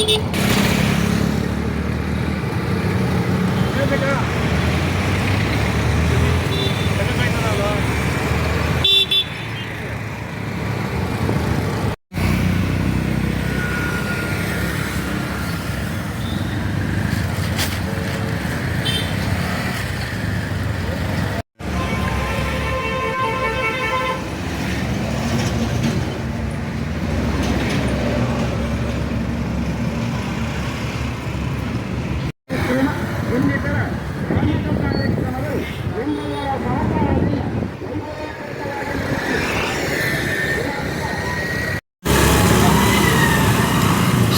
Thank you.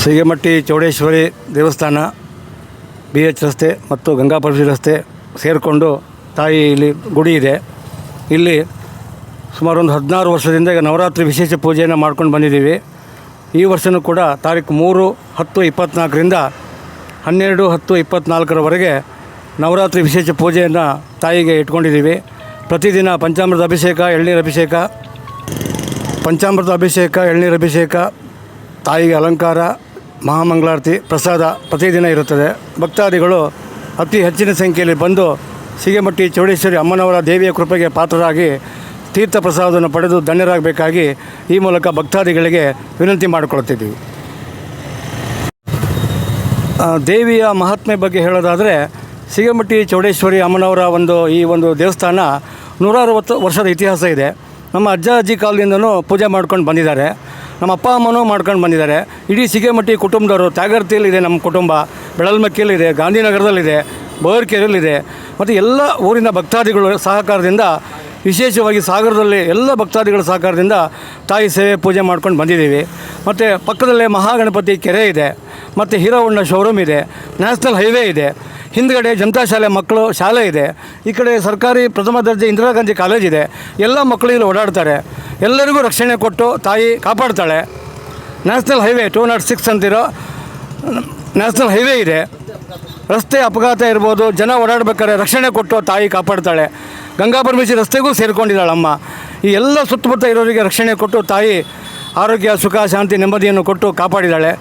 ಸಿಗಮಟ್ಟಿ Chowdeshwari ದೇವಸ್ಥಾನ B H ರಸ್ತೆ ಮತ್ತು ಗಂಗಾಪರಶಿ ರಸ್ತೆ ಸೇರಿಕೊಂಡು ತಾಯಿ ಇಲ್ಲಿ ಗುಡಿ ಇದೆ. ಇಲ್ಲಿ ಸುಮಾರು ಒಂದು ಹದಿನಾರು ವರ್ಷದಿಂದ ಈಗ ನವರಾತ್ರಿ ವಿಶೇಷ ಪೂಜೆಯನ್ನು ಮಾಡ್ಕೊಂಡು ಬಂದಿದ್ದೀವಿ. ಈ ವರ್ಷವೂ ಕೂಡ ತಾರೀಕು ಮೂರು, ಹತ್ತು ಇಪ್ಪತ್ತ್ನಾಲ್ಕರಿಂದ ಹನ್ನೆರಡು, ಹತ್ತು ಇಪ್ಪತ್ತ್ನಾಲ್ಕರವರೆಗೆ ನವರಾತ್ರಿ ವಿಶೇಷ ಪೂಜೆಯನ್ನು ತಾಯಿಗೆ ಇಟ್ಕೊಂಡಿದ್ದೀವಿ. ಪ್ರತಿದಿನ ಪಂಚಾಮೃತ ಅಭಿಷೇಕ, ಎಳ್ನೀರು ಅಭಿಷೇಕ, ಪಂಚಾಮೃತ ಅಭಿಷೇಕ, ಎಳ್ನೀರು ಅಭಿಷೇಕ, ತಾಯಿಗೆ ಅಲಂಕಾರ ಮಹಾಮಂಗಳಾರತಿ ಪ್ರಸಾದ ಪ್ರತಿದಿನ ಇರುತ್ತದೆ. ಭಕ್ತಾದಿಗಳು ಅತಿ ಹೆಚ್ಚಿನ ಸಂಖ್ಯೆಯಲ್ಲಿ ಬಂದು ಸಿಗೆಮಟ್ಟಿ ಚೌಡೇಶ್ವರಿ ಅಮ್ಮನವರ ದೇವಿಯ ಕೃಪೆಗೆ ಪಾತ್ರರಾಗಿ ತೀರ್ಥ ಪ್ರಸಾದವನ್ನು ಪಡೆದು ಧನ್ಯರಾಗಬೇಕಾಗಿ ಈ ಮೂಲಕ ಭಕ್ತಾದಿಗಳಿಗೆ ವಿನಂತಿ ಮಾಡಿಕೊಳ್ತಿದ್ದೀವಿ ದೇವಿಯ ಮಹಾತ್ಮೆ ಬಗ್ಗೆ ಹೇಳೋದಾದರೆ ಸಿಗಮಟ್ಟಿ ಚೌಡೇಶ್ವರಿ ಅಮ್ಮನವರ ಒಂದು ಈ ಒಂದು ದೇವಸ್ಥಾನ ನೂರ ಅರವತ್ತು ವರ್ಷದ ಇತಿಹಾಸ ಇದೆ. ನಮ್ಮ ಅಜ್ಜ ಅಜ್ಜಿ ಕಾಲದಿಂದನೂ ಪೂಜೆ ಮಾಡ್ಕೊಂಡು ಬಂದಿದ್ದಾರೆ. ನಮ್ಮ ಅಪ್ಪ ಅಮ್ಮನೂ ಮಾಡ್ಕೊಂಡು ಬಂದಿದ್ದಾರೆ. ಇಡೀ ಸಿಗೇಮಟ್ಟಿ ಕುಟುಂಬದವರು ತ್ಯಾಗರ್ತಿಯಲ್ಲಿದೆ ನಮ್ಮ ಕುಟುಂಬ, ಬೆಳಲ್ಮಕ್ಕಿಯಲ್ಲಿದೆ, ಗಾಂಧಿನಗರದಲ್ಲಿದೆ ಬೋರ್ಕೆರೆಯಲ್ಲಿದೆ ಮತ್ತು ಎಲ್ಲ ಊರಿನ ಭಕ್ತಾದಿಗಳು ಸಹಕಾರದಿಂದ, ವಿಶೇಷವಾಗಿ ಸಾಗರದಲ್ಲಿ ಎಲ್ಲ ಭಕ್ತಾದಿಗಳ ಸಹಕಾರದಿಂದ ತಾಯಿ ಸೇವೆ ಪೂಜೆ ಮಾಡ್ಕೊಂಡು ಬಂದಿದ್ದೀವಿ. ಮತ್ತು ಪಕ್ಕದಲ್ಲೇ ಮಹಾಗಣಪತಿ ಕೆರೆ ಇದೆ. ಮತ್ತು ಹೀರೋಹೊಂಡ ಶೋರೂಮ್ ಇದೆ. ನ್ಯಾಷನಲ್ ಹೈವೇ ಇದೆ. ಹಿಂದ್ಗಡೆ ಜನತಾ ಶಾಲೆ ಮಕ್ಕಳು ಶಾಲೆ ಇದೆ. ಈ ಕಡೆ ಸರ್ಕಾರಿ ಪ್ರಥಮ ದರ್ಜೆ ಇಂದಿರಾ ಗಾಂಧಿ ಕಾಲೇಜ್ ಇದೆ. ಎಲ್ಲ ಮಕ್ಕಳು ಇಲ್ಲಿ ಓಡಾಡ್ತಾರೆ. ಎಲ್ಲರಿಗೂ ರಕ್ಷಣೆ ಕೊಟ್ಟು ತಾಯಿ ಕಾಪಾಡ್ತಾಳೆ. National highway two nought six ಅಂತಿರೋ ನ್ಯಾಷನಲ್ ಹೈವೇ ಇದೆ. ರಸ್ತೆ ಅಪಘಾತ ಇರ್ಬೋದು, ಜನ ಓಡಾಡ್ಬೇಕಾದ್ರೆ ರಕ್ಷಣೆ ಕೊಟ್ಟು ತಾಯಿ ಕಾಪಾಡ್ತಾಳೆ. ಗಂಗಾ ಪರಮೇಶ್ವರಿ ರಸ್ತೆಗೂ ಸೇರಿಕೊಂಡಿದ್ದಾಳಮ್ಮ. ಈ ಎಲ್ಲ ಸುತ್ತಮುತ್ತ ಇರೋರಿಗೆ ರಕ್ಷಣೆ ಕೊಟ್ಟು ತಾಯಿ ಆರೋಗ್ಯ, ಸುಖ, ಶಾಂತಿ, ನೆಮ್ಮದಿಯನ್ನು ಕೊಟ್ಟು ಕಾಪಾಡಿದ್ದಾಳೆ.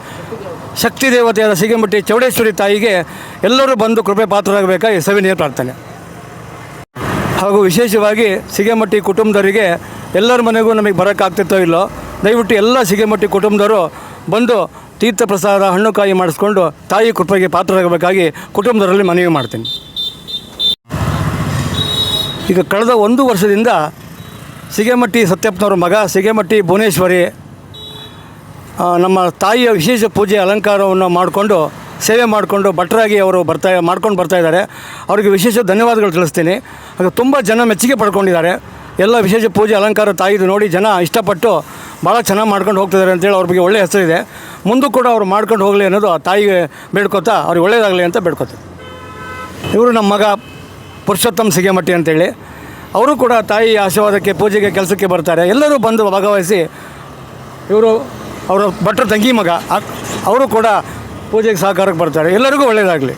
ಶಕ್ತಿ ದೇವತೆಯಾದ ಸಿಗಮಟ್ಟಿ ಚೌಡೇಶ್ವರಿ ತಾಯಿಗೆ ಎಲ್ಲರೂ ಬಂದು ಕೃಪೆ ಪಾತ್ರರಾಗಬೇಕಾಗಿ ಸವಿನಯ ಪ್ರಾರ್ಥನೆ. ಹಾಗೂ ವಿಶೇಷವಾಗಿ ಸಿಗಮಟ್ಟಿ ಕುಟುಂಬದವರಿಗೆ ಎಲ್ಲರ ಮನೆಗೂ ನಮಗೆ ಬರೋಕ್ಕಾಗ್ತಿತ್ತೋ ಇಲ್ಲೋ, ದಯವಿಟ್ಟು ಎಲ್ಲ ಸಿಗೆಮಟ್ಟಿ ಕುಟುಂಬದವರು ಬಂದು ತೀರ್ಥ ಪ್ರಸಾದ, ಹಣ್ಣು ಕಾಯಿ ಮಾಡಿಸ್ಕೊಂಡು ತಾಯಿ ಕೃಪೆಗೆ ಪಾತ್ರರಾಗಬೇಕಾಗಿ ಕುಟುಂಬದವರಲ್ಲಿ ಮನವಿ ಮಾಡ್ತೀನಿ. ಈಗ ಕಳೆದ ಒಂದು ವರ್ಷದಿಂದ ಸಿಗೆಮಟ್ಟಿ ಸತ್ಯಪ್ಪನವ್ರ ಮಗ ಸಿಗೆಮಟ್ಟಿ ಭುವನೇಶ್ವರಿ ನಮ್ಮ ತಾಯಿಯ ವಿಶೇಷ ಪೂಜೆ ಅಲಂಕಾರವನ್ನು ಮಾಡಿಕೊಂಡು, ಸೇವೆ ಮಾಡಿಕೊಂಡು ಭಟ್ರಾಗಿ ಅವರು ಬರ್ತಾ, ಮಾಡ್ಕೊಂಡು ಬರ್ತಾ ಇದ್ದಾರೆ. ಅವರಿಗೆ ವಿಶೇಷ ಧನ್ಯವಾದಗಳು ತಿಳಿಸ್ತೀನಿ. ಅದು ತುಂಬ ಜನ ಮೆಚ್ಚುಗೆ ಪಡ್ಕೊಂಡಿದ್ದಾರೆ. ಎಲ್ಲ ವಿಶೇಷ ಪೂಜೆ, ಅಲಂಕಾರ, ತಾಯಿದು ನೋಡಿ ಜನ ಇಷ್ಟಪಟ್ಟು ಭಾಳ ಚೆನ್ನಾಗಿ ಮಾಡ್ಕೊಂಡು ಹೋಗ್ತಿದ್ದಾರೆ ಅಂತೇಳಿ ಅವ್ರ ಬಗ್ಗೆ ಒಳ್ಳೆ ಹೆಸರಿದೆ. ಮುಂದೂ ಕೂಡ ಅವ್ರು ಮಾಡ್ಕೊಂಡು ಹೋಗಲಿ ಅನ್ನೋದು ಆ ತಾಯಿಗೆ ಬೇಡ್ಕೊತಾ, ಅವ್ರಿಗೆ ಒಳ್ಳೆಯದಾಗಲಿ ಅಂತ ಬೇಡ್ಕೊತಾರೆ ಇವರು ನಮ್ಮ ಮಗ ಪುರುಷೋತ್ತಮ್ ಸಿಗಮಟ್ಟಿ ಅಂತೇಳಿ. ಅವರು ಕೂಡ ತಾಯಿ ಆಶೀರ್ವಾದಕ್ಕೆ, ಪೂಜೆಗೆ, ಕೆಲಸಕ್ಕೆ ಬರ್ತಾರೆ. ಎಲ್ಲರೂ ಬಂದು ಭಾಗವಹಿಸಿ ಇವರು ಅವರ ಭಟ್ರ ತಂಗಿ ಮಗ ಅವರು ಕೂಡ ಪೂಜೆಗೆ ಸಹಕಾರಕ್ಕೆ ಬರ್ತಾರೆ. ಎಲ್ಲರಿಗೂ ಒಳ್ಳೆಯದಾಗಲಿ